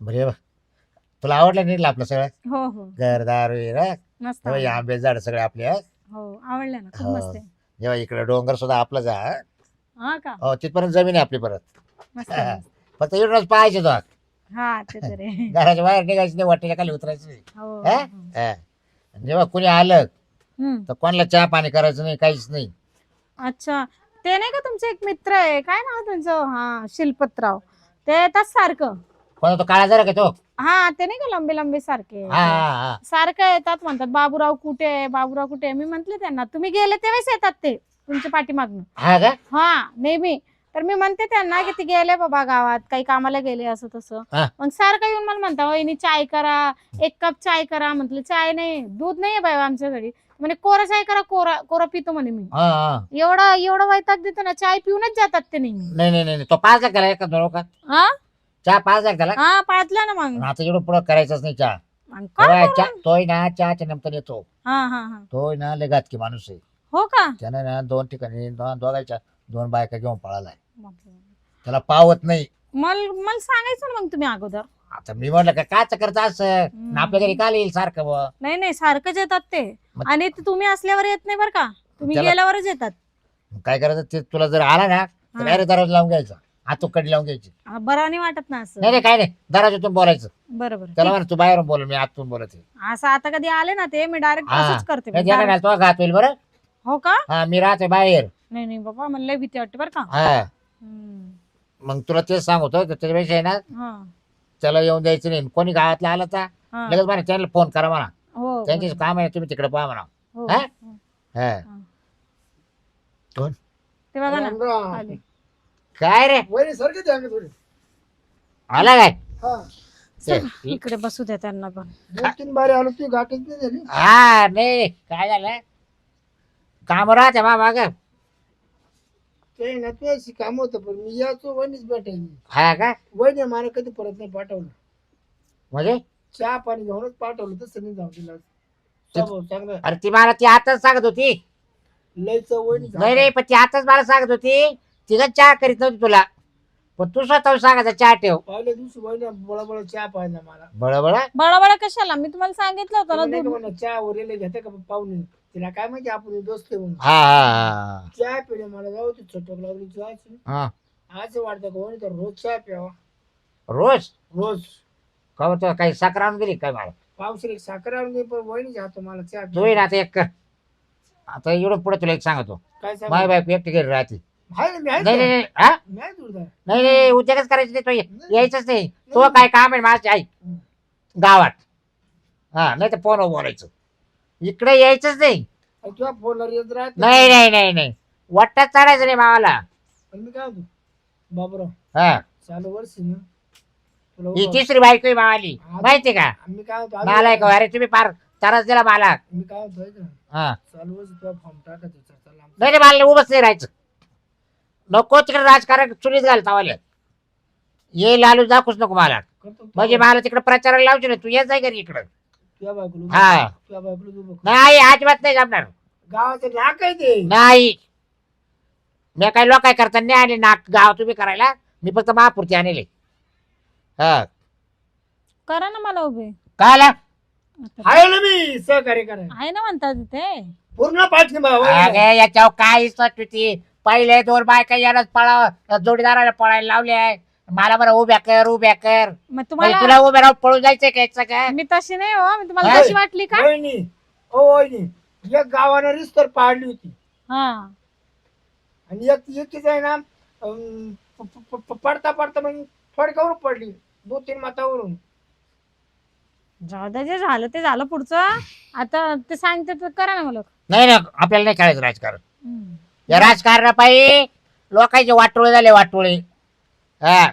बरे बा तुला आवडलं नाही आपलं सगळं हो हो घरदार मस्त हे आवडलं. आंबे झाड सगळे आपले हं? हो आवडलं ना खूप हो. मस्त आहे जेव्हा इकडे डोंगर सुद्धा आपलं जा हं? हा का हो तिथपर्यंत जमीन आहे आपली परत मस्त आहे, मस्त. फक्त इकडूनच पाहायचे तो हा ते तर आहे. घराच्या बाहेर निघायचं नाही वाटेच्या खाली उतरायचं नाही. हो हा? हो. हं. जेव्हा कुणी आलं हम्म. तर कोणाला चहा पाणी करायचं नाही काहीच नाही अच्छा ते नाही का तुमचे एक मित्र आहे काय नाव त्यांचं हा शिल्पतराव ते येतात सारखं कोणा तो काळा जरा का तो? हा ते नाही का लंबे लंबे सारखे? हा हा हा. सारखं येतात म्हणतात बाबूराव कुठे आहे? बाबूराव कुठे आहे? मी म्हंटले त्यांना तुम्ही गेले तेव्हाच येतात ते तुमच्या पाठीमागनं. हा का? हा नेहमी. तर मी म्हणते त्यांना की ते गेले बाबा गावात काही कामाला गेले असं तसं. हा. मग सारखं येऊन मला म्हणता वहिनी चाय करा एक कप चाय करा. म्हटलं चाय नाही दूध नाही बाई आमच्या घरी. म्हणे कोरा चाय करा कोरा कोरा पितो म्हणे मी. हा हा. एवढा एवढा वैताग देतो ना चाय पिऊनच जातात ते नेहमी. नाही नाही नाही तो पाच लाख त्याला एका दोन का हा? चहा पाच लाख त्याला हा पाळतला ना मग. आता एवढं पुढं करायचंच नाही चहा. मग काय तेव्हा करू? चहा- तोय ना चहाच्या नंतर येतो. हा हा हा. तोय ना लेगात की माणूस आहे. हो का? त्यानं ना दोन ठिकाणी दोन दोघांच्या दोन बायका घेऊन पळालाय. त्याला पावत नाही. मला मला सांगायचं ना मग तुम्ही अगोदर. आता मी म्हटलं का काच करता असं? हम्म. आपल्या घरी काल येईल सारखं बुवा. नाही नाही सारखंच येतात ते. मग- आणि ते तुम्ही असल्यावर येत नाही बरं का. तुम्ही त्याला- गेल्यावरच येतात. मग काय करायचं? ते तुला जर आला ना तर हा. डायरेक्ट दरवाजा लावून घ्यायचा. हातू कडी लावून घ्यायची हा, बरं नाही वाटत ना असं नाही नाही काय नाही दरवाजातून बोलायचं बरोबर त्याला म्हणा तू बाहेरून बोल मी आतून बोलत आहे. असं आता कधी आले ना ते मी डायरेक्ट हा. असंच करते नाही, तो घात होईल बरं हो का हा मी राहते बाहेर नाही नाही बाबा मला लय भीती वाटते बरं का हा हम्म. मग तुला तेच सांगतो तर त्याच्यापेक्षा आहे ना हा त्याला येऊन द्यायचं नाही कोणी गावातला आला तर हा. लगेच म्हणा त्यांना फोन करा म्हणा हो त्यांचे बरोबर. काम आहे तुम्ही तिकडे पहा म्हणा हो, हा? हो. हा. कोण ते बघा ना. आले. काय रे? वहिनी सारखे द्या अंग थोडी. आला काय? हा. ते, इकडे बसू द्या त्यांना पण. दोन तीन बारे आलो ती गाठच नाही झाली. हा नाही काय झालं? काम राहते बा माग. ते ना ते अशी काम होतं पण मी याचो वहिनीच भेटायची हा का? वहिनी मला कधी परत नाही पाठवलं. म्हणजे? चहा पाणी घेऊनच पाठवलं तसं नाही जाऊ दिला स्वभाव चांगला अरे ती मला ती आताच सांगत होती. लयच वहिनी नाही नाही पण ती आताच मला सांगत होती. तिघं चहा करीत नव्हती तुला. पण तू स्वतः सांगायचा चहा ठेव. पहिल्या दिवशी चहा पाहिजे मला. बळ बळ बळाबळा कशाला? मी तुम्हाला सांगितलं होतं ना नाही का दूध म्हणा, चहा वरेले घेते का पाहुणे? तिला काय माहिती आपण दोस्त आहे म्हणून. हा हा चहा पिणे मला जाऊ ती चटक लागली चहाची हा. हा. आज वाटतं का तर रोज चहा प्यावा. रोज? रोज. का होतं काही साखर आणून दिली काय मला? पावसाळी एक साखर आणून दे पण वहिनीच्या हातो मला चहा तू ये. ना आता एक कर. आता एवढं पुढे तुला एक सांगतो. काय माय सांगू बायको एकटी घरी राहते नाही. नाही नाही हा? नाही नाही उद्योगच करायचं नाही तो ये- यायचंच नाही. तो काय काम आहे माझी आई गावात. हा नाही तर फोनवर बोलायचं. इकडे यायचंच नाही. आणि तुझ्या फोनवर येत राहत नाही. नाही नाही नाही वाटत चढायचं नाही मावाला. पण मी काय होतो बाबूराव हा. चालू वर्षी ना. तुला ही उभं- तिसरी बायको आहे मावाली. माहिती का? मी काय होतो मला एक अरे तुम्ही फार त्रास दिला मला मी काय होतो ऐक ना, हा. चालू वर्षी तुला फॉर्म टाकायचं चला आमचं. नाही नाही मला उभंच नाही राहायचं. नको तिकडे राजकारण चुलीत घाल तावाले. ये लालू दाखवूच नको मला. करतो तू. म्हणजे मला तिकडे प्रचाराला लावचे नाही तू येत जाय घरी इकडं. तुझ्या बायकोला उभं हा. कर. तुझ्या बायकोला उभं कर. नाही अजिबात नाही जमणार. गावाचं नाक आहे ते. नाही. मी काही लोक काय करता? नाही आणि नाक गाव तुम्ही करायला. मी फक्त महापुरती आणले. हा. करा ना मला उभे. काय? आता- आहे ना मी सहकार्य करायला. आहे ना म्हणतात ते पूर्ण पाठिंबा. अगे याच्यावर काय सट होती. पहिले दोन बायका याला पळा जोडीदाराला पळायला लावले आहे. मला बरं उभ्या कर उभ्या कर. मग म्हणजे तुम्हाला तुला उभ्या राहून पळून जायचंय का याचं काय? मी तशी नाही हो मी तुम्हाला. तशी वाटली का? वहिनी ओ वहिनी एक गावानं रिस्तर पाडली होती. हा. आणि एक एकीच आहे ना अं, प- प- प- पडता पडता मग थोडक्यावर पडली दोन तीन मातावरून जाऊ जे झालं ते झालं पुढचं. आता ते सांगते तर करा ना मला नाही ना आपल्याला नाही खेळायचं राजकारण. हम्म. या राजकारणा पायी लोकांचे वाटोळे झाले वाटोळे. हा.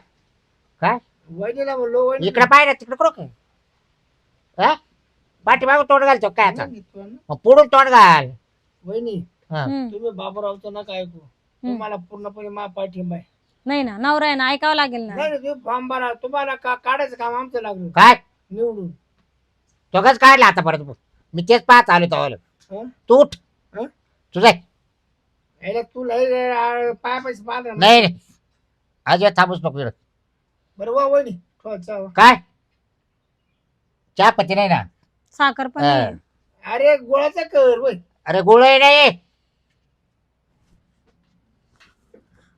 काय वहिनीला वहिनी इकडे ना तिकडे करू काय हा? पाठीमागं तोंड घालतो काय आता? मग पुढून तोंड घाल. वहिनी हा. हम्म. तुम्ही बाबूरावचं नका ऐकू. तुम्हाला पूर्णपणे मा पाठिंबा आहे. नाही ना नवरा आहे ना ऐकावं लागेल ना. नाही नाही, तुम्ही फॉर्म भरा. तुम्हाला का काढायचं काम आमचं लागलं? काय? निवडून. दोघंच काढला आता परत? मी तेच पाहत आलो हं? तू हं? तुझा याला तू लय लय पाय पैसे बांधा नाही नाही अजिबात थांबूच नको. बरं वा वहिनी थोडा चहा वा. काय चहा पत्ती नाही ना साखर पण हा. नाही. अरे गोळाचा कर वय अरे गोळ नाही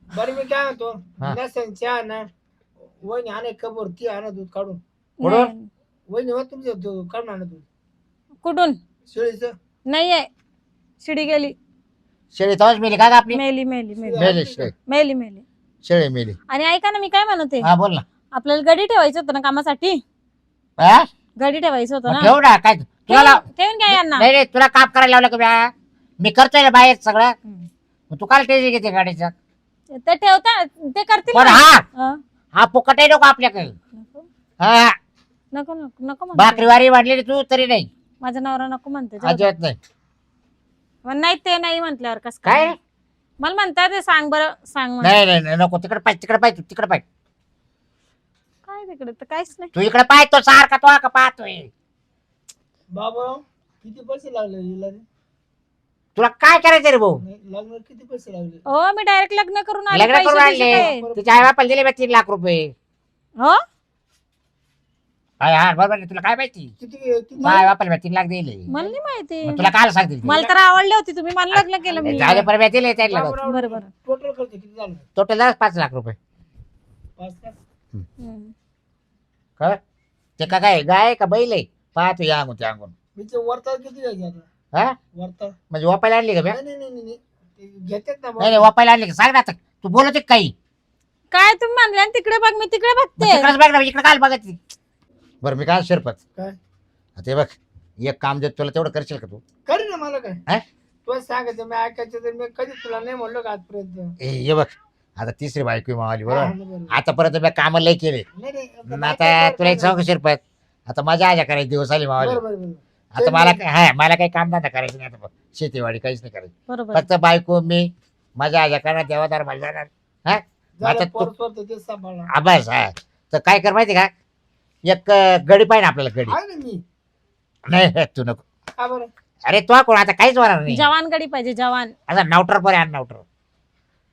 बरं मी काय म्हणतो हा. नसेल चहा ना वहिनी आणा कबर ती आणा दूध काढून कुठून? नाही. वहिनी हो तुमचं दूध काढून आणा दूध कुठून शेळीचं नाहीये शिडी गेली शेळी तवाच मेली का ग आपली? मेली मेली मेली. मेली शेळी. मेली मेली. शेळी मेली. आणि ऐका ना मी काय म्हणते हा बोल ना. आपल्याला गडी ठेवायचं होतं ना कामासाठी? हा? गडी ठेवायचं होतं मग ना? ठेवू ना काय तुला लाव- ठेवून ठेवून घ्या यांना. नाही नाही तुला काम करायला लावलं का? मी करतोय ना बाहेर सगळं. हम्म. मग तू काय टेन्शन घेते गाडीचं. ते ठेवता ते करतील पण ना. हा हा. हा फुकट आहे नको आपल्याकडे. नको. हा. नको नको नको म्हणते. भाकरीवारी वाढलेली तू तरी नाही. माझा नवरा नको म्हणते जाऊ दे. अजिबात नाही. नाही ते नाही म्हटल्यावर कस काय? मला म्हणतात ते सांग बरं सांग. नाही नाही नाही, नको तिकडे पाहिजे तिकडे पाहिजे तिकडे पाहिजे काय तिकडे? तर काहीच नाही. तू इकडे पाहिजे तो सारखा तो का पाहतोय. बाबा किती पैसे लागले हिला रे? तुला काय करायचं रे भाऊ? नाही, लग्न किती पैसे लागले? हो मी डायरेक्ट लग्न करून आले लग्न करून बिसे आणले. काय? तिच्या आई बापाला दिले बा तीन लाख रुपये. हो? हा हा, बरोबर आहे. तुला काय माहिती? किती किती माझ्या बापाला बा तीन लाख दिले. मला नाही माहिती. तुला काय सांगतील मला तर आवडले होते तुम्ही मला लग्न केलं मी. झाले पर दिले त्याला बाबूराव, बरं, बरं. टोटल खर्च किती झाला? टोटल पाच लाख रुपये. पाच लाख? हम्म. काय ते का काय गाय का बैल आहे? पाहतो या अंगून त्या अंगून मी ते वरता किती घ्यायचे आता? हा? वरता म्हणजे वापायला आणली का बे? नाही नाही नाही नाही, नाही ते घेतात ना नाही नाही वापायला आणली का? सांग ना आता. तू बोलत आहे का काही? काय तुम्ही म्हणले? आणि तिकडे बघ मी तिकडे बघते. तिकडेच बघ ना इकडे काय बघत बरं मी काय शिरपत? काय? ते बघ एक काम देत तुला तेवढं करशील का तू? करी ना मला हा? काय तू सांगायचं मी ऐकायचं तर मी कधी तुला नाही म्हणलो का आजपर्यंत? ए ये बघ आता तिसरी बायको आहे मावाली हा, बरोबर. बरोबर. आतापर्यंत मी कामं लय केले. नाही, नाही, मग आता तुला एक सांगू शिरपत? आता माझ्या आजा करायचे दिवस आले मावाली. बरोबर, बरोबर. आता मला काय हा मला काही काम धंदा करायचं नाही आता. बघ. शेतीवाडी काहीच नाही करायचं. बरोबर. फक्त बायको मी माझ्या आजा करणार देवादार मला जाणार हा? आता तू- पोरं सोरतं ते सांभाळा. आबास हा. तर काय कर माहिती का? एक अं, गडी पाहिजे आपल्याला गडी. आहे ना मी. नाही तू नको. बरं? अरे तो कोण? आता काहीच होणार नाही. जवान गडी पाहिजे जवान. आता नावटर पर्यंत आण नावटर.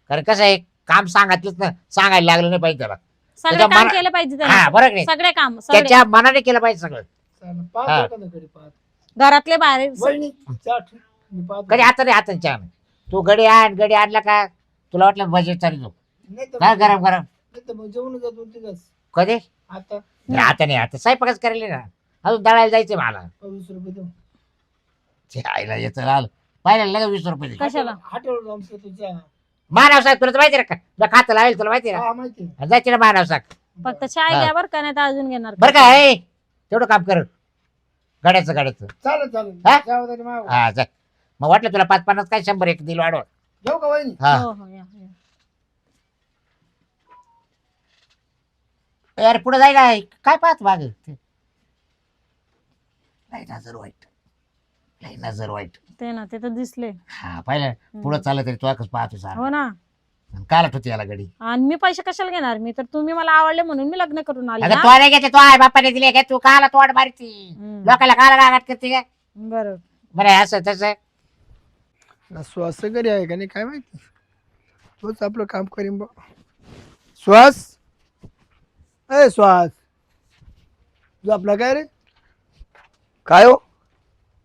कारण कसं आहे काम सांगितलंच ना सांगायला लागलं नाही पाहिजे त्याला. सगळे त्याच्या काम मना- केलं पाहिजे हा त्याने. बरोबर नाही. सगळे काम सगळे. त्याच्या मनाने केलं पाहिजे सगळं. चालेल. हा. पाहतो का ना घरी पाहतो. घरातले बाहेर वहिनी, चहा ठेव. मी पाहतो. कधी आता नाही आता छान तू गडी आण गडी आणला का? तुला वाटलं बजेट चालू जाऊ. नाही तर काय मग- गरम गरम. नाही तर मग जेवण जातो. कधी? आता? नाही, आता नाही आता स्वयंपाकच करायला ना. अजून दळायला जायचंय मला. वीस रुपये देऊ. ते आईला येतं आलं पाहिलं वीस रुपये दे. कशाला? हॉटेल जाऊन पितो चहा. मानव साहेब तुला तर माहिती आहे का तुला खातं लावेल तुला माहिती आहे हा माहिती आहे. ना जायचे ना मानव साहेब. फक्त चाय हा. घ्या बरं का नाही तर अजून घेणार बरं का ए तेवढं काम कर. गाड्याचं गाड्याचं. चालेल हा? हा जा. मग वाटलं तुला पाच पन्नास काय शंभर एक दिल वाढव घेऊ का वहिनी? हा. हो हो या, या. यार पुढे जाय ना काय पाहत माग? नाही नजर वाईट. नाही नजर वाईट. ते ना ते तर दिसले. हा पाहिलं? पुढे चाललं तरी तू आकच पाहतो सार हो ना. काल होती याला गडी. आणि मी पैसे कशाला घेणार? मी तर तुम्ही मला आवडले म्हणून मी लग्न करून आले अगं ना. तू नाही घेते तू आहे बापाने दिले काय तू काला तोड मारती. हम्म. लोकांना काला गागाट करते काय बरोबर बरं असं तसं. ना श्वास घरी आहे का नाही? काय माहिती? तोच आपलं काम करीन बा. श्वास? ए श्वास तू आपला काय रे? काय हो?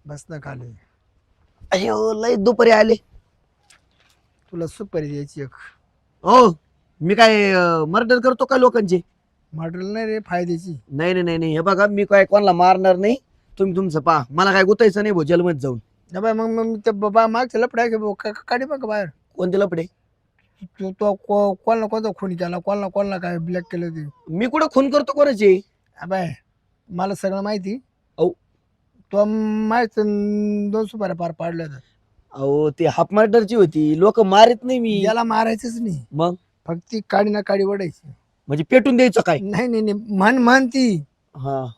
बस ना खाली. अयो लय दुपारी आले. तुला सुपारी द्यायची एक. हो मी काय मर्डर करतो का लोकांचे? मॉडेल नाही रे फायद्याची. नाही नाही नाही नाही. हे बघा मी काय कोणाला मारणार नाही. तुम्ही तुमचं पहा. मला काय गुतायचं नाही भो जेलमध्ये जाऊन. ना बाय मग मग ते बाबा मागच्या लपड्या का- काढी बघ बाहेर. कोणते लपडे? तू तो को- कोणाला कोणता खून केला कोणाला कोणाला काय ब्लॅक केलं ते? मी कुठं खून करतो कोणाचे? बाय मला सगळं माहिती. औ. तो माहीत दोन सुपाऱ्या पार पाडल्या होत्या. अहो ते हाफ मर्डरची होती. लोक मारित नाही मी. याला मारायचंच नाही. मग? फक्त ती काडी ना काडी वडायची म्हणजे पेटून द्यायचं काय? नाही नाही नाही. म्हण म्हण ती. हा.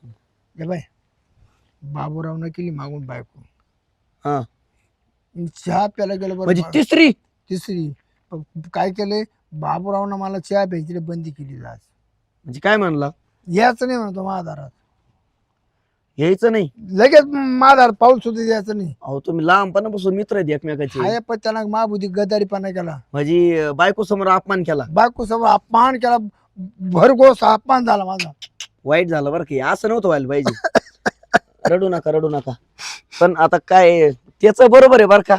हे बाय बाबूरावनं केली मागून बायको. हा. चहा प्यायला गेलो म्हणजे बरं तिसरी? तिसरी. प- काय केलंय? बाबूरावनं मला चहा प्यायची बंदी केली आज. म्हणजे काय म्हणला? यायचं नाही म्हणतो महादारात यायचं नाही? लगेच महादार पाऊल सुद्धा द्यायचं नाही. अहो तुम्ही लहानपणापासून मित्र आहेत एकमेकाचे. पण त्यानं महाबुद्धी गदारीपणा केला. म्हणजे बायको समोर अपमान केला? बायको समोर अपमान केला. भरघोस अपमान झाला माझा. वाईट झालं बरं की असं नव्हतं व्हायला पाहिजे. रडू नका रडू नका. पण आता काय त्याच बरोबर आहे बर का?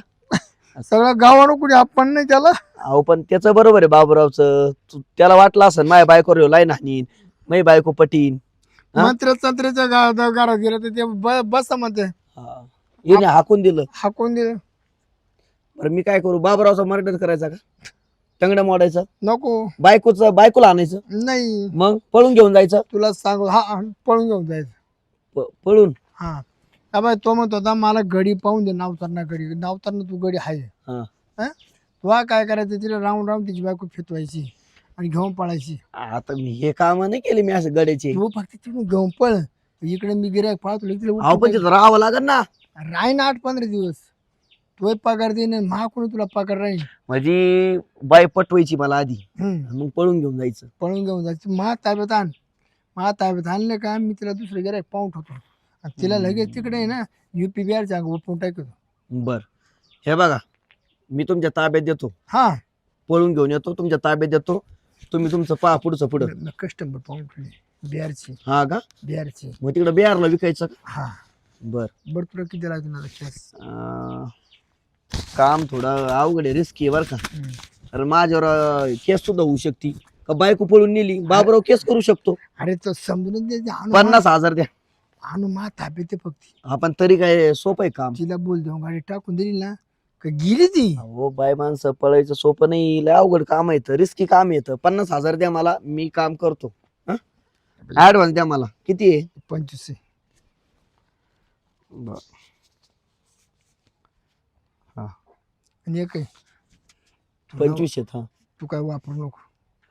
सगळं गावानं कुठे आपण नाही त्याला अहो पण त्याच बरोबर आहे बाबूरावचं. तू- त्याला वाटलं असं माझ्या बायकोवर लाईन हानीन माझी बायको पटीन. हा? मंत्र संत्र्याच्या गा- घरात गेलं तर ते ब- बस म्हणते. हा. हिने हाकून दिलं. हाकून दिलं. बरं मी काय करू? बाबूरावचा मर्डर करायचा का? टंगड्या मोडायचं? नको. बायकोचं बायकोला आणायचं? नाही. मग? पळून घेऊन जायचं? तुला सांगू हा हा, पळून घेऊन जायचं. प- पळून? हा. अबे तो म्हणत होता मला गडी पाहून दे नावताना गडी. नावताना तू गडी आहे. हा. हा? तुला काय करायचं? तिला राऊंड राऊंड तिची बायको फितवायची आणि घेऊन पळायची. आता मी हे काम नाही केले मी असं गड्याचे तू फक्त तिकडून घेऊन पळ. इकडे मी गिरायक पळतो अहो पण तिथं राहावं लागेल ना. राहीन आठ पंधरा दिवस. तो पगार देईन महा कोणी तुला पगार राहील माझी बाई पटवायची मला आधी. हम्म. मग पळून घेऊन जायचं. पळून घेऊन जायचं. महा ताब्यात आण. महा ताब्यात आणलं का मी तिला दुसरं गिरायक पाहून ठेवतो. आणि तिला लगेच तिकडे आहे ना युपी बिहारच्या उठून टाकतो. बर. हे बघा. मी तुमच्या ताब्यात देतो. हा. पळून घेऊन येतो तुमच्या ताब्यात देतो. तुम्ही तुमचं पहा पुढचं पुढं. कस्टमर पाहून ठेवले. बिहारची. हा का? बिहारची. मग तिकडे बिहारला विकायचं का? हा. बर. बरं तुला किती लागणार केस अं, काम थोडं अवघड आहे रिस्की बरं का. कारण माझ्यावर केस सुद्धा होऊ शकते. का बायको पळून नेली बाबराव केस करू शकतो. अरे तो समजून दे पन्नास हजार द्या. आणू मा ताब्यात ते फक्त आपण तरी काय सोपं आहे काम. तिला बोल देऊ गाडी टाकून दिली ना का गेली ती? हो बाय माणसं पळायचं सोपं नाही. लय अवघड काम येतं रिस्की काम येतं पन्नास हजार द्या मला मी काम करतो. ऍडव्हान्स द्या मला. किती आहे? पंचवीस आहे. आणि एक आहे. पंचवीस आहेत हा. तू काय वापरू नको.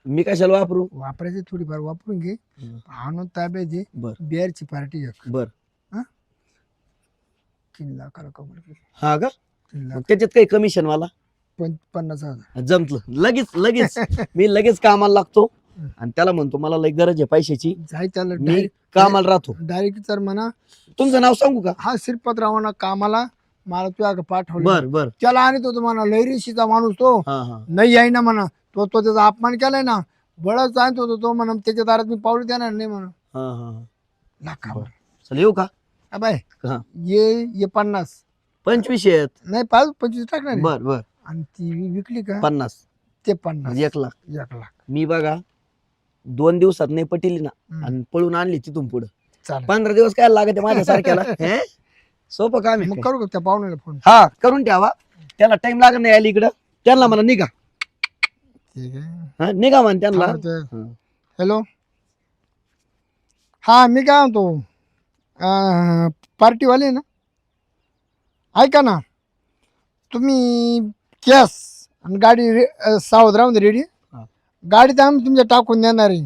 मी कशाला वापरू? वापरायची थोडीफार वापरून घे. हम्म. आणून ताब्यात दे. बर. बिहारची पार्टी एक. बर. तीन लाखाला कबूल केली. हा का? मग त्याच्यात काही कमिशन मला पन्नास हजार. जमतलं लगेच लगेच. मी लगेच कामाला लागतो. आणि त्याला म्हणतो मला लई गरज आहे पैशाची. जाय त्याला मी कामाला राहतो. डायरेक्ट तर म्हणा तुमचं नाव सांगू का? हा श्रीपतरावांना कामाला मला तुझ्या पाठवलं. बर बर. त्याला आणत होतो म्हणा लैरीशीचा माणूस तो. हा हा. नाही आहे ना म्हणा. तो तो त्याचा अपमान केलाय ना. बळच आणत होतो तो म्हणा त्याच्या दारात मी पावलं देणार नाही म्हणा. हा हा. लाखा बर. चल येऊ का? बाय हा. ये ये पन्नास. पंचवीस आहेत. नाही पाच पंचवीस टाकणार. बर बर. आणि ती विकली का? पन्नास. ते पन्नास. एक लाख. एक लाख. मी बघा दोन दिवसात नाही पटिली ना. आणि पळून आणली तिथून पुढे. पंधरा दिवस काय लागत माझ्या सारख्याला? सोपं काम आहे. मग काय? करू का त्या पाहुण्याला फोन हा करून ठेवा. त्याला टाइम लागत नाही आली इकडं. त्यांना म्हणा निघा. हा निघा म्हण त्यांना. हा. हॅलो हा मी काय म्हणतो पार्टीवाले ना? ऐका ना. तुम्ही कॅश आणि गाडी रे अं, सावध राहून रेडी हा. गाडी तर आम्ही तुमच्या टाकून देणार आहे.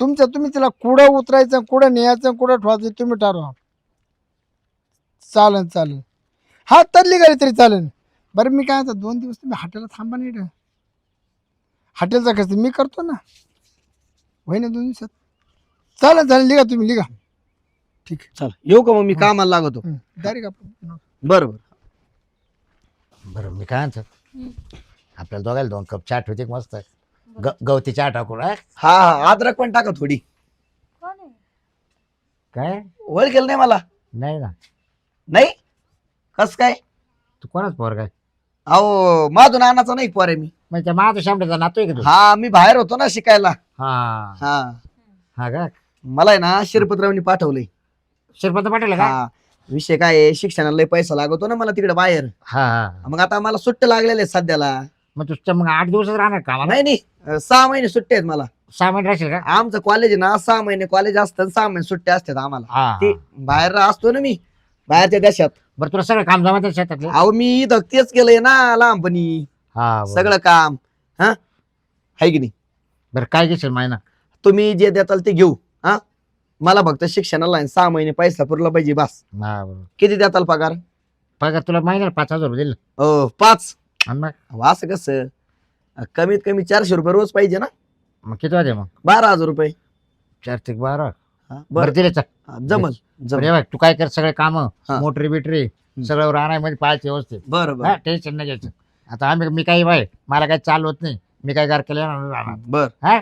तुमच्या तुम्ही तिला कुठं उतरायचं कुठं न्यायचं कुठं ठेवायचं तुम्ही ठरवा. चालेल चालेल हा तरली गाडी तरी चालेल बरं मी काय म्हणतो दोन दिवस तुम्ही हॉटेलला थांबा नाही रे हॉटेलचा कसं मी करतो ना. होय ना दोन दिवसात? चालेल चालेल लिहा तुम्ही लिहा ठीक चल येऊ का मग? मी कामाला लागतो. आहे डायरेक्ट आपण बरं बरं. बरं मी काय म्हणतो? आपल्याला दोघायला दोन कप चहा ठेवते मस्त ग गवती चहा टाकून हा? हा हा अद्रक पण टाका थोडी. कोण? आहे? काय ओळखेल नाही मला. नाही ना. नाही? कस काय? तू कोणाच पोर काय अहो माझून नानाचा नाही पोर आहे मी. म्हणजे त्या माझा शामड्याचा नातू आहे का तू? हा मी बाहेर होतो ना शिकायला. हा. हा. हा का? मला आहे ना शिरपतरावनी पाठवलंय. शिरपत पाटील का हा. विषय काय आहे? शिक्षणाला लय पैसा लागतो ना मला तिकडे बाहेर. हा हा. मग आता मला सुट्टे लागलेले आहेत सध्याला. मग तू मग आठ दिवसच राहणार का मला नाही नाही. अं, सहा महिने सुट्टे आहेत मला. सहा महिने राहशील का? आमचं कॉलेज आहे ना सहा महिने कॉलेज असतं सहा महिने सुट्टे असतात आम्हाला. हा. ते बाहेर असतो ना मी बाहेरच्या देशात. बरं तुला सगळं काम जमत शेतातले? अहो मी इथं तेच केलंय ना लहानपणी. हा बरं. सगळं काम. हा? आहे की नाही? बरं काय घेशील महिना तुम्ही जे देताल ते घेऊ. मला फक्त शिक्षणाला आहे, सहा महिने पैसा पुरला पाहिजे बस. हा बरोबर. किती देताल पगार? पगार तुला महिन्याला पाच हजार रुपये दिले. अ, पाच? आणि मग? अहो, असं कसं? कमीत कमी चारशे रुपये रोज पाहिजे ना. मग किती वाजे मग? बारा हजार रुपये. चार ते बारा. हा, बरं बरं. दिले हा, जमल जमल. बघ, तू काय कर सगळे काम हा. मोटरी बिटरी सगळं राहण्यामध्ये पाहायचं व्यवस्थित. बरं हा बरं. टेन्शन नाही घ्यायचं. आता आम्ही मी काही बाय मला काही चालू होत नाही. मी काय गार केलं राहणार. बर. हा?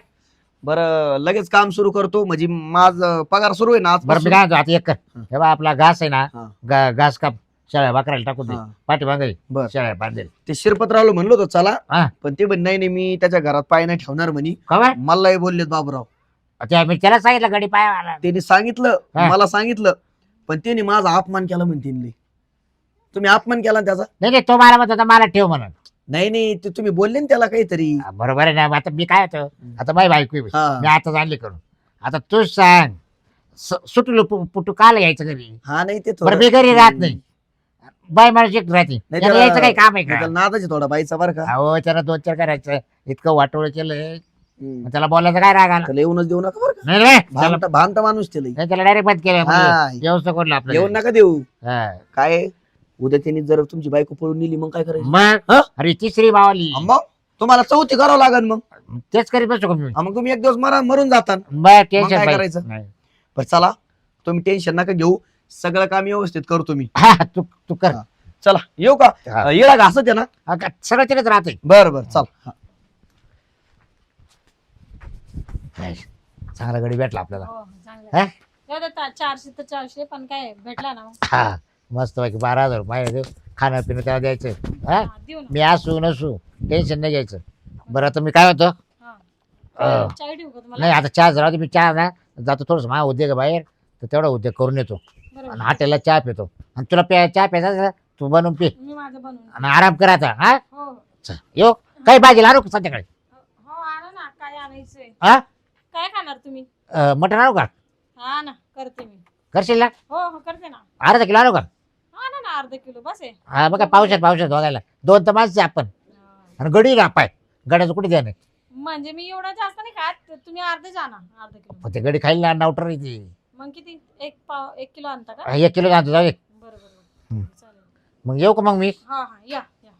बरं लगेच काम सुरू करतो म्हणजे माझ पगार सुरू आहे ना बरं मी आजपासून. काय म्हणतो, आता एक कर हं. बघ आपला घास आहे ना हा. गा- घास काप शेळ्या बकराला टाकून दे हा. पाठी मागे बर. शेळ्या बांधेल ते शिरपतरावला म्हणलो होतो चला हा. पण ते म्हणे नाही नाही मी त्याच्या घरात पाय नाही ठेवणार म्हणे खबर मलाही बोललेत बाबूराव त्या मी त्याला सांगितलं गडी पाय त्यांनी सांगितलं हा. मला सांगितलं पण त्यांनी माझा अपमान केला म्हणते. तुम्ही अपमान केला ना त्याचा नाही नाही तो मला म्हणत होता मला ठेव म्हणून नाही नाही ते तुम्ही बोलले ना त्याला काहीतरी. हा, बरोबर आहे ना मग आता मी काय होतो? आता माझी बायको आहे. हा. मी आता आणली करून. आता तूच सांग स- सुटलो पु- पुटू काल यायचं घरी? हा नाही ते बरं थोडं- मी घरी राहत नाही. बाय मला शिक राहते. नाही त्याला त्याला- यायचं काही काम आहे का? त्याला नादाच आहे थोडा बाईचा बरं का. अहो त्याला दोन चार करायचं. इतकं वाटोळ केलंय. हम्म. मग त्याला बोलायचं काय राग आला? त्याला येऊनच देऊ नका बरं का. नाही रे त्याला भामटा भामटा माणूस त्याला. नाही, त्याला डायरेक्ट बंद केलं. हा. व्यवस्था करून येऊन आपल्याला नका देऊ. हा. काय? उद्या त्यांनी जर तुमची बायको पळून नेली मग काय करायचं? मग? हा? अरे तिसरी मावाली हा, मग? तुम्हाला चौथी करावं लागेल मग. तेच करीत बसतो का मी? हा, मग तुम्ही एक दिवस मरा मरून जाता काय टेन्शन करायचं? बरं चला. तुम्ही टेन्शन नका घेऊ. सगळं काम व्यवस्थित करतो मी हा तू तू कर. हा. चला येऊ का? हा. येळा घासत आहे ना? हा, का- सगळं तिकडेच राहते बरं बरं चल. हा. चांगला गडी भेटला आपल्याला. हो, चांगलं. हा? आहे. जाऊ दे आता चारशे तर चारशे पण काय भेटला ना मग. हा. मस्त पैकी बारा हजार रुपये देऊ. खाणं पिणं त्याला द्यायचं. हा? हा, देऊ ना. मी असू नसू टेन्शन नाही घ्यायचं. बरं आता मी काय म्हणतो? हा. अं, चाय ठेवू का तुम्हाला? नाही आता चहा जरा मी चहा ना जातो थोडंसं माझा उद्योग आहे बाहेर तर तेवढा उद्योग करून येतो. बरोबर. आणि हॉटेलला चहा पितो. आणि तुला प्या चहा प्यायचा असेल, तू बनवून पी. मी माझं बनवून आणि आराम कर आता हा? हो. हो चल, येऊ. काही भाजी आणू का संध्याकाळी? हो आणा ना काय आणायचंय? हा? काय खाणार तुम्ही? अं, मटण आणू का? हा ना करते मी. करशील ना? हो हो करते ना. अर्धा किलो आणू का? आणा ना अर्धा किलो बस आहे. हा काय पावसात पावसात बघायला दोन तर माणसं आहे आपण. आणि गडी ना पाय गड्याचं कुठे द्या नाही म्हणजे मी एवढा जास्त नाही खात तुम्ही अर्धे आणा अर्धा किलो. ते गडी खायला ना नावटर येते मग किती? एक पाव एक किलो आणता का? एक किलो जाऊ दे. बरं बरं हम्म. बरं चालेल. मग येऊ का मग मी? हा हा या या.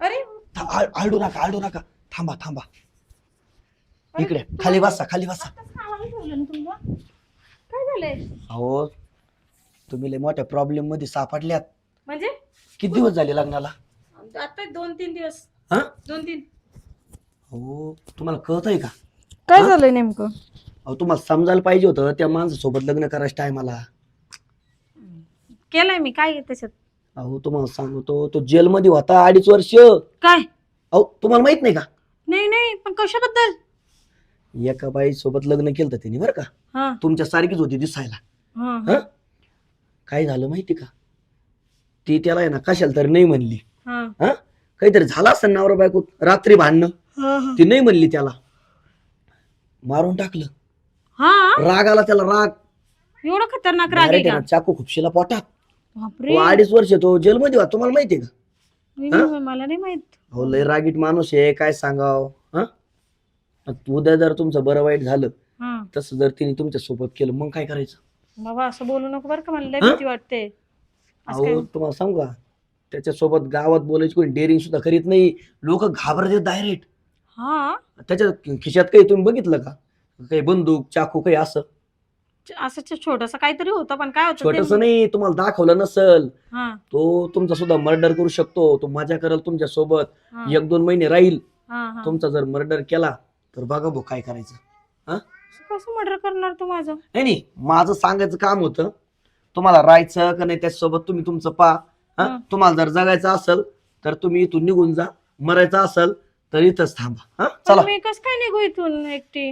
अरे. आ- आळडू नका आळडू नका. थांबा थांबा. इकडे खाली बसा खाली बसा. आत्ताच नावाला ठेवलं ना तुमचं काय झालंय? अहो तुम्ही लय मोठ्या प्रॉब्लेममध्ये सापडल्यात. म्हणजे? किती दिवस झाले लग्नाला? आता दोन तीन दिवस. हा? दोन तीन. हो तुम्हाला कळत आहे का? काय? झालंय नेमकं? अहो तुम्हाला समजायला पाहिजे होतं त्या माणसासोबत लग्न करायच्या टायमाला केलंय मी काय त्याच्यात? अहो तुम्हाला सांगतो तो जेलमध्ये होता अडीच वर्ष. काय? अहो तुम्हाला माहीत नाही का? नाही नाही पण कशाबद्दल? एका बाई सोबत लग्न केलं त्यांनी बरं का. हा. तुमच्या सारखीच होती दिसायला. हा हा? काय झालं माहिती का? ती त्याला आहे ना कशाला तरी नाही म्हणली. हा. हा? काहीतरी झालं असतं नवरा बायको रात्री भांडणं? हा ती नाही म्हणली त्याला. मारून टाकलं. हा? राग आला त्याला राग. एवढं खतरनाक राग आहे Direct आहे का? ना, चाकू खुपशीला पोटात. बापरे. तो अडीच वर्ष तो जेलमध्ये होता तुम्हाला माहितीये का? हा? नाही, मला नाही माहीत. हो लय रागीट माणूस आहे काय सांगाव? हा? उद्या जर तुमचं बरं वाईट झालं हा. तसं जर तिने तुमच्यासोबत केलं मग काय करायचं? बाबा असं बोलू नको बरं का मला लय हा? भीती वाटते. असं काय? अहो तुम्हाला सांगू का? त्याच्यासोबत गावात बोलायची कोणी डेअरिंग सुद्धा करीत नाही लोक घाबरतात डायरेक्ट हा? त्याच्या खिशात काही तुम्ही बघितलं का? काही बंदूक चाकू काही असं? असं छोटस काहीतरी होतं पण काय होतं छोटस ते? नाही तुम्हाला दाखवलं नसल. हा. तो तुमचा सुद्धा मर्डर करू शकतो तो मजा करेल तुमच्यासोबत. हा, एक दोन महिने राहील. हा, हा. तुमचा जर मर्डर केला तर बघा भाऊ काय करायचं. कसं मर्डर करणार तू माझं? नाही नाही. माझं सांगायचं काम होतं तुम्हाला राहायचं का नाही त्याच्यासोबत तुम्ही तुमचं पा. हं. तुम्हाला जर जगायचं असेल तर तुम्ही इथून निघून जा. मरायचं असेल तर इथंच थांबा. हा? चला. मी कस काय निघू इथून एकटी?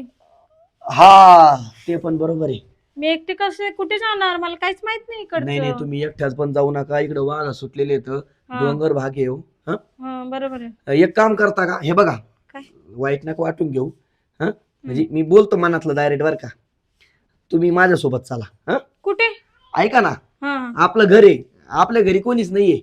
हा ते पण बरोबर आहे. मी एकटी कसे कुठे जाणार? मला काहीच माहीत नाही नाही नाही इकडचं तुम्ही एकट्याच पण जाऊ नका. इकडे वाघ सुटलेले आहेत. हा, डोंगर भाग आहे हो. बरोबर आहे. एक काम करता का? हे बघा. काय? वाईट नका वाटून घेऊ. हा? म्हणजे मी बोलतो मनातलं डायरेक्ट बरं का? तुम्ही माझ्यासोबत चला. हा? कुठे? ऐका ना. हा. आपलं घर आहे. आपल्या घरी कोणीच नाहीये.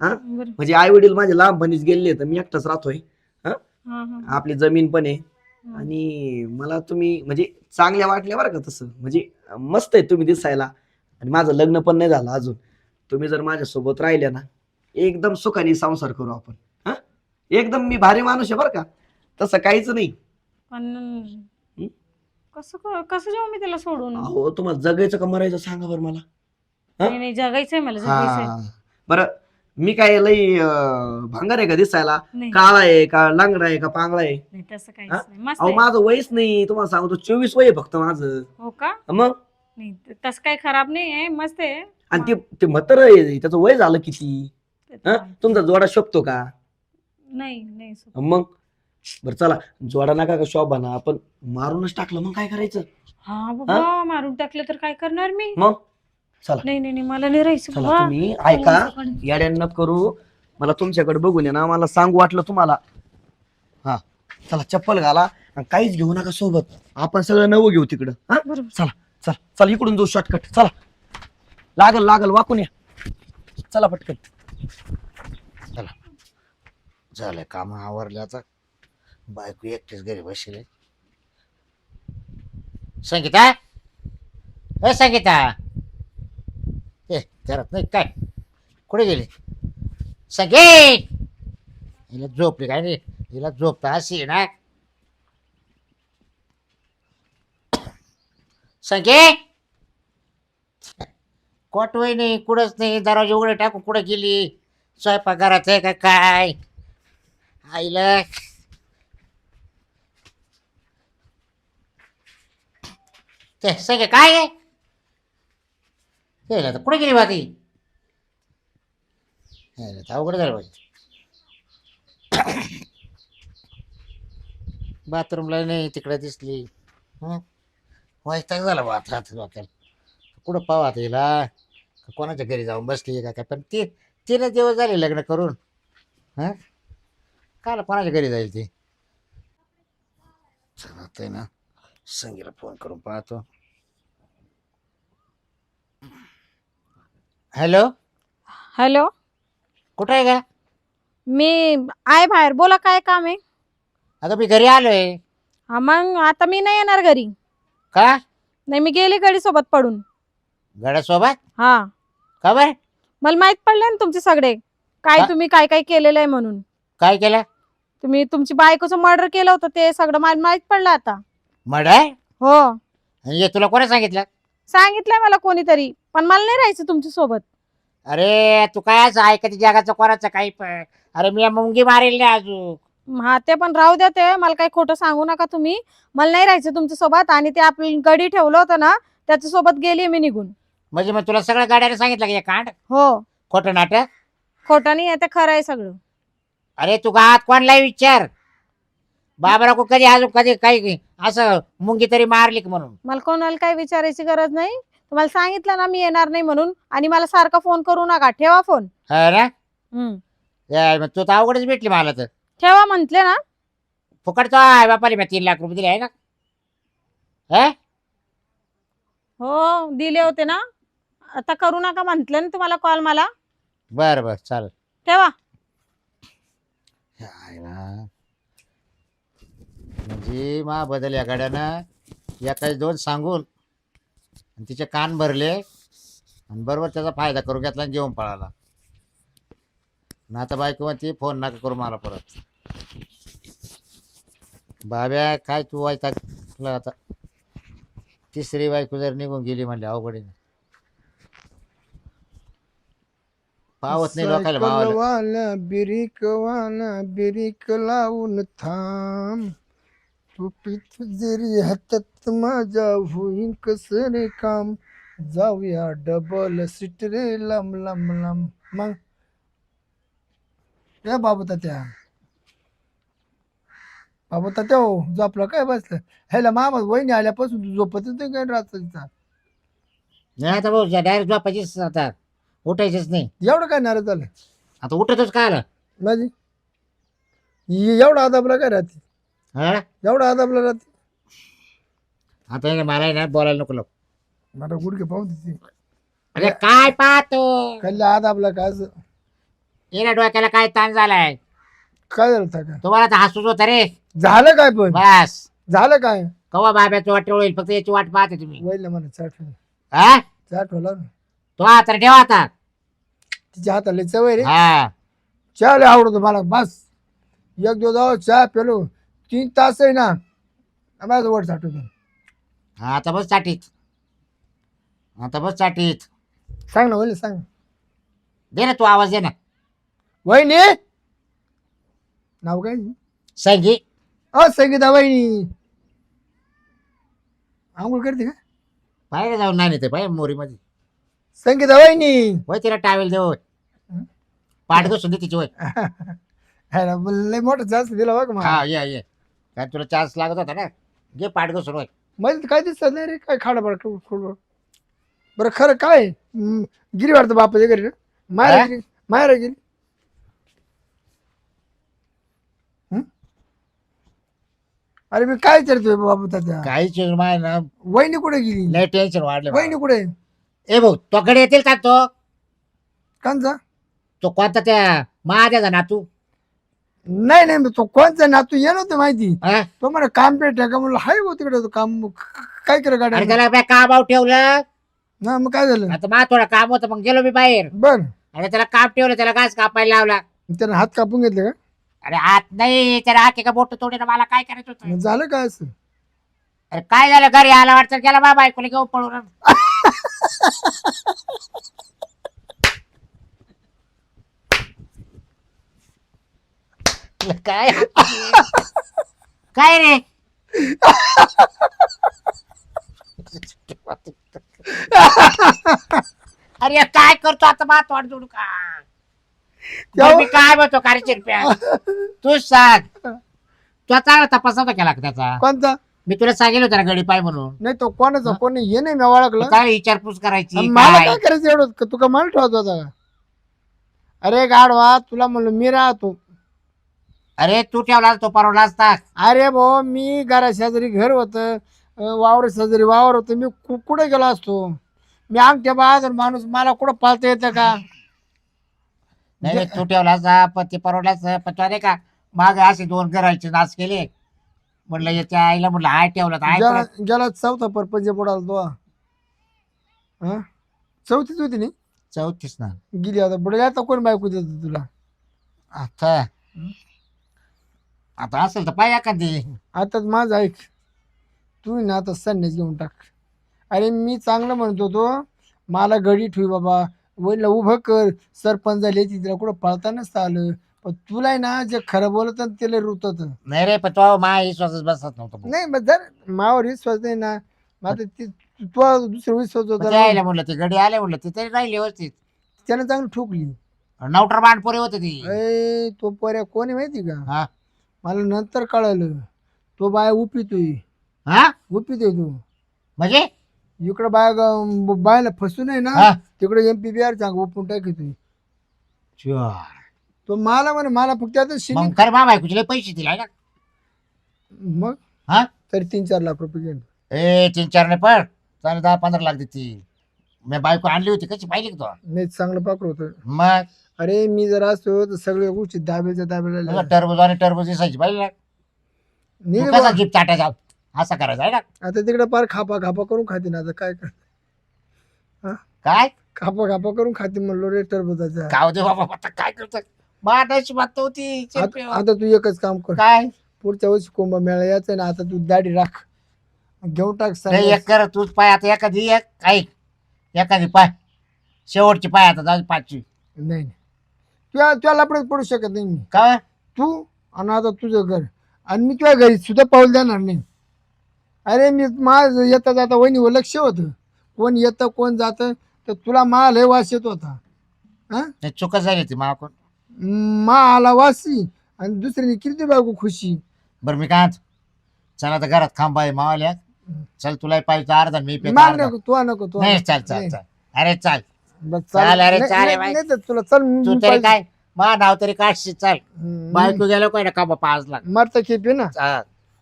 बरं. म्हणजे आई वडील माझे लांबपणीच गेले तर मी एकटाच राहतोय. हा हा. आपली जमीन पण आहे. आणि मला तुम्ही म्हणजे चांगल्या वाटल्या बरं का तसं. म्हणजे मस्त आहे तुम्ही दिसायला. आणि माझं लग्न पण नाही झालं अजून. तुम्ही जर माझ्यासोबत राहिल्या ना एकदम सुखाने संसार करू आपण. हा? एकदम मी भारी माणूस आहे बरं का. तसं काहीच नाही. पण कसं क- कसं जाऊ मी त्याला सोडून? अहो तुम्हाला जगायचं का मरायचं सांगा बरं मला? नाही नाही जगायचंय मला जगायचंय. हा. बरं मी काय लई अं, भांगार आहे का दिसायला? नाही. काळा आहे का लांगडा आहे का पांगळा आहे? नाही, तसं काहीच हा? नाही. मस्त अहो आहे. माझं वयच नाही तुम्हाला सांगतो चोवीस वय आहे फक्त माझं. हो का? मग? नाही त- तसं काही खराब नाही आहे मस्त आहे. आणि ते ते म्हातारं आहे त्याचं वय झालं किती? हा? तुमचा जोडा शोभतो का? नाही नाही सु- मग? बरं चला. जोडा नका का शोभा ना आपण मारूनच टाकलं मग काय करायचं? हा? बाबा मारून टाकलं तर काय करणार मी? मग? चला. नाही नाही नाही, मला नाही राहायचं चला बाबा. तुम्ही ऐका. याड्यांना करू. मला तुमच्याकडे बघून या ना मला सांगू वाटलं तुम्हाला. हा चला चप्पल घाला आणि काहीच घेऊ नका सोबत. आपण सगळं नवं घेऊ तिकडं हा? बरोबर. चला चला चला इकडून जाऊ शॉर्टकट चला. लागल लागल वाकून या. चला पटकन. झालं काम आवरले आता. बायको एकटीच घरी बसले. संगीता? ए संगीता? घरात नाही. काय? कुठे गेले? सगळे! हिला झोपली काय नाही हिला झोपता अशी आहे ना? संगीत कोटवय नाही कुठंच नाही. दरवाजे उघडे टाकून कुठं गेली? स्वयंपाक घरात आहे का काय? आईला? ते सगळे काय आहे ते तर कुठे गेली बाकी अवघड झालं पाहिजे बाथरूमला नाही तिकडे दिसली. हं? वैताग झाला बा आता आता डोक्याला. कुठं पावा तिला कोणाच्या घरी जाऊन बसली का काय? पण ती तिने दिवस झाले लग्न करून. हां? काल कोणाच्या घरी जाईल ती? चालतंय ना संगीला फोन करून पाहतो. हॅलो? हॅलो? कुठं आहे का मी आहे बाहेर. बोला काय काम आहे? अगं मी घरी आलोय. हा मग आता मी नाही येणार घरी. का? नाही मी गेली गडी सोबत पडून. गड्यासोबत? हा. का बरं? मला माहीत पडले ना तुमचे सगळे. काय हा? तुम्ही काय काय केलेलं आहे म्हणून? काय केलं? तुम्ही तुमची बायकोचं मर्डर केलं होतं ते सगळं मला माहीत पडलं आता. मर्डर? हो. हे तुला कोणी सांगितलं? सांगितलंय मला कोणीतरी. पण मला नाही राहायचं तुमच्यासोबत. अरे तू काय असं ऐकते जगाचं कोणाचं काही पण? अरे मी मुंगी मारेल नाही अजून. हा ते पण राहू द्या ते. मला काही खोटं सांगू नका तुम्ही. मला नाही राहायचं तुमच्यासोबत. आणि ते आपलं गडी ठेवलं होतं ना त्याच्या सोबत गेली मी निघून. म्हणजे मग तुला सगळं गाड्याने सांगितलं की कांड? हो. खोटं नाटक? खोटं नाही आहे ते खरं आहे सगळं. अरे तू गावात कोणलाही विचार. बाबरा को कधी अजून कधी काही असं मुंगी तरी मारली का म्हणून? मला कोणाला काही विचारायची गरज नाही. तुम्हाला सांगितलं ना मी येणार नाही म्हणून आणि मला सारखा फोन करू नका. ठेवा फोन. हा ना? हम्म. या, मग तू तर अवघडच भेटली मला तर. ठेवा म्हंटले ना. फुकट तो आहे बापाली मी तीन लाख रुपये दिले आहे ना. हा? हो दिले होते ना. आता करू नका म्हंटले ना तुम्हाला कॉल मला. बरं बरं चालेल. ठेवा. ना. म्हणजे मा बदल या गाड्यानं या काही दोन सांगून आणि तिचे कान भरले आणि बरोबर त्याचा फायदा करून घेतला आणि जेवण पळाला. ना आता बायको ती फोन नका करू मला परत. बाब्या काय तू वायता आता? तिसरी बायको जर निघून गेली म्हणले अवघडीने पावत नाही लोकायला भावाला. सायकलवाला बिरिकवाला बिरिक लावून थांब. तू पित जरी हातात माझ्या होईन कस रे काम. जाऊया डबल सीट रे लांब लांब लांब. मग? या बाबू तात्या. बाबू तात्या हो झोपला काय बसलं? ह्याला मामा वहिनी आल्यापासून तू झोपत नाही काय रात्रीचा? नाही आता भाऊ डायरेक्ट झोपायचीच आता. उठायचीच नाही. एवढं काय नाराज झालं? आता उठतच काय आलं? माझी एवढा आदाबला काय राहते हा? एवढा आदाबला राहते आता हे मला आहे ना बोलायला नको लोक मला गुडके पाहू देते. अरे काय पाहतो? कल्ला आदाबला काय असं? येण्या डोक्याला काय ताण झालाय? काय झालं होतं काय तुम्हाला तर हसूच होता रे. झालं काय पण? बस. झालं काय? कवा बाब्याची वाट होईल? फक्त याची वाट पाहते तुम्ही. वैल म्हणा चाट हा? चाट होला ना. तो आता ठेवा आता. तिच्या हाताला चवय रे. हा. चहा लय आवडतो मला बस. एक दिवस जाऊ चहा पेलो. तीन तास आहे ना. माझं वर साठवतो हा, आता बस चाटीत. आता बस चाटीत. सांग ना वहिनी सांग. दे ना तू आवाज दे ना. वहिनी! नाव काय संगी. अ संगीता वहिनी. आंघोळ करते का? पाहिजे जाऊन नाही ते पाहिजे मोरीमध्ये. संगीता वहिनी. होय तिला टावेल देऊ पाठ घुसून दे तिची होय है ना, लय मोठं जास्त दिला बघ मला. हा ये ये. काय तुला चान्स लागत होता ना. घे पाठ घुसून होय मला तर काय दिसत नाही रे काय खाडा बरं खोड बरं खरं काय हम्म, गिरी वाटतं बापाच्या घरी. मायरा हा? गिरी मायरा गिरी हम्म? अरे मी काय विचारतोय बाबा तात्या काही चीज माय ना वहिनी कुठे गेली? लय टेन्शन वाढलं वहिनी कुठे? ए भाऊ तोकडे येतील का तो? कांचा? तो कोणता त्या महादेचा नातू? नाही नाही तो कोणचा नातू ये नव्हतं माहिती? हा? तो मला काम पेट का म्हणलं हाय भाऊ तिकडे तो काम काय केलं गाड्या त्याला काय ठेवलं? ना मग काय झालं? आता मला थोडं काम होतं मग गेलो मी बाहेर. बर. आणि त्याला काम ठेवलं त्याला घास कापायला लावला. त्यानं हात कापून घेतले का? अरे हात नाही त्याला हात का बोट तोडे ना मला काय करायचं होतं? मग झालं काय असं? अरे काय झालं घरी आला वाटतं गेला बाबा ऐकून घेऊ पळून. काय? काय रे? अरे काय करतो आता मात वाट जोडू का? बरं, मी काय म्हणतो कार्यचे रुपया? तू सांग. तू चांगला तपास नव्हता केला का त्याचा? कोणता? मी तुला सांगेल होतं ना गडी पाय म्हणून. नाही तो कोणाचा? कोणी? हे नाही मी ओळखलं. काय विचारपूस करायची आणि मला काय? काय करायचं एवढं? का तू का मला ठेवत होता का? अरे गाडवा तुला म्हणलं मी राहतो. अरे तू ठेवला तो परवला असता. अरे भाऊ मी घरा शेजारी घर होतं अं, वावर शेजारी वावर होतं मी कु- कुठे गेलो असतो? मी अंगठ्या बहादर माणूस मला कुठं पालता येतं का? नाही तू ठेवला असता पण ते परवलाच पण तो नाही का मागे असे दोन घराचे नाच केले. म्हणलं याच्या आईला म्हणलं आय ठेवला तर आय ज्याला परत- ज्याला चौथा परपंच बुडाला तो. हा? चौथीच होती नी? चौतीस ना. गेली आता बुडेल. आता कोण बायको देत तुला? आता? आता असेल तर पाय एखादी. आता माझं ऐक. तू ना आता संन्यास घेऊन टाक. अरे मी चांगलं म्हणतो तो मला गडी ठेवी बाबा. वडील उभं कर. सरपंच झाले तिला कुठं पळता नसतं आलं. पण तुला आहे ना जे खरं बोलत ना त्याला रुतत. नाही रे पण तो मा विश्वासच बसत नव्हता. नाही मग जर मावर विश्वास नाही ना मग आता ती तू तू दुसरा विश्वास पण ते होता म्हणलं ते गडी आले म्हणलं ते तरी राहिली व्यवस्थित. त्यानं चांगली ठोकली. नवटर बाणपोरे होते ती. अय तो पोऱ्या कोणी माहिती का? हा. मला नंतर कळालं. तो बाय उपितोय हा? उपितोय तू. म्हणजे? इकडं बाय ग- बायला फसून आहे ना तिकडे एम पी बी आर चांग ओपून टाकतोय च्युआ. तो मला म्हणे मला फक्त आता शिनी मग कर मा बायकोचे लय पैसे दिले आहे ना मग? हा? तरी तीन चार लाख रुपये गेले ए तीन चार नाही पण चांगले दहा पंधरा लाख देते मी बायको आणली होती कशी पाहिली का तो? नाही चांगलं पाकर होतं. मग? अरे मी जर असतो तर सगळ्या गोष्टी दाब्याच्या दाब्याला टरबूज आणि टरबूज दिसायची पाहिजे ना. तू कसा. जीप चाटायचा? असा करायचा आहे ना. आता तिकडे पार खापा खापा करून खाते ना आता काय कर काय? खापा खापा करून खाते म्हणलो रे टरबुजाचा. खाऊ दे बाबा आता काय करतो माटायची बात होती आता तू एकच काम कर. काय? पुढच्या वर्षी कुंभ मेळा यायचा ना आता तू दाढी राख. घेऊन टाक नाही, सगळं. एक कर तूच पाय आता एखादी एक ऐक. एखादी पाय. शेवटची पाय आता जाऊ दे पाचवी. नाही नाही. तुला तुला लपडत पडू शकत नाही मी. का तू आणि आता तुझं घर. आणि मी तुझ्या घरी सुद्धा पाऊल देणार नाही. अरे मी माझ येता जाता वहिनीवर लक्ष होतं. कोण येतं कोण जातं तर तुला मा लय वास येत होता. हा? नाही, चुकच झाली ती माकून मा आला वासी आणि दुसऱ्याने किती बायको खुशी. बरं मी काय? चल आता घरात खांबा आहे मावाल्या. चल तुला पाहिजे अर्धा मी पेतो अर्धा. नको तू नको तू नाही चाल चाल. चाल. अरे चाल. बस चाल, अरे नाही- चाल रे नाही- बाई. नाही तर तुला चल मी- तू मी तरी पाहिजे. काय मा नाव तरी काढशी चाल. बायको गेलो काय ना खांबा पाच लाख मरता खेपे ना.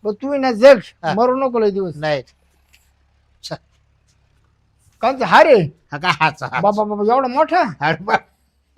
तू ना जग. हा. मरू नको लय दिवस. नाही. कारण हारे हा हाच हाच. बाबा बाबा एवढा मोठा? अरे बा-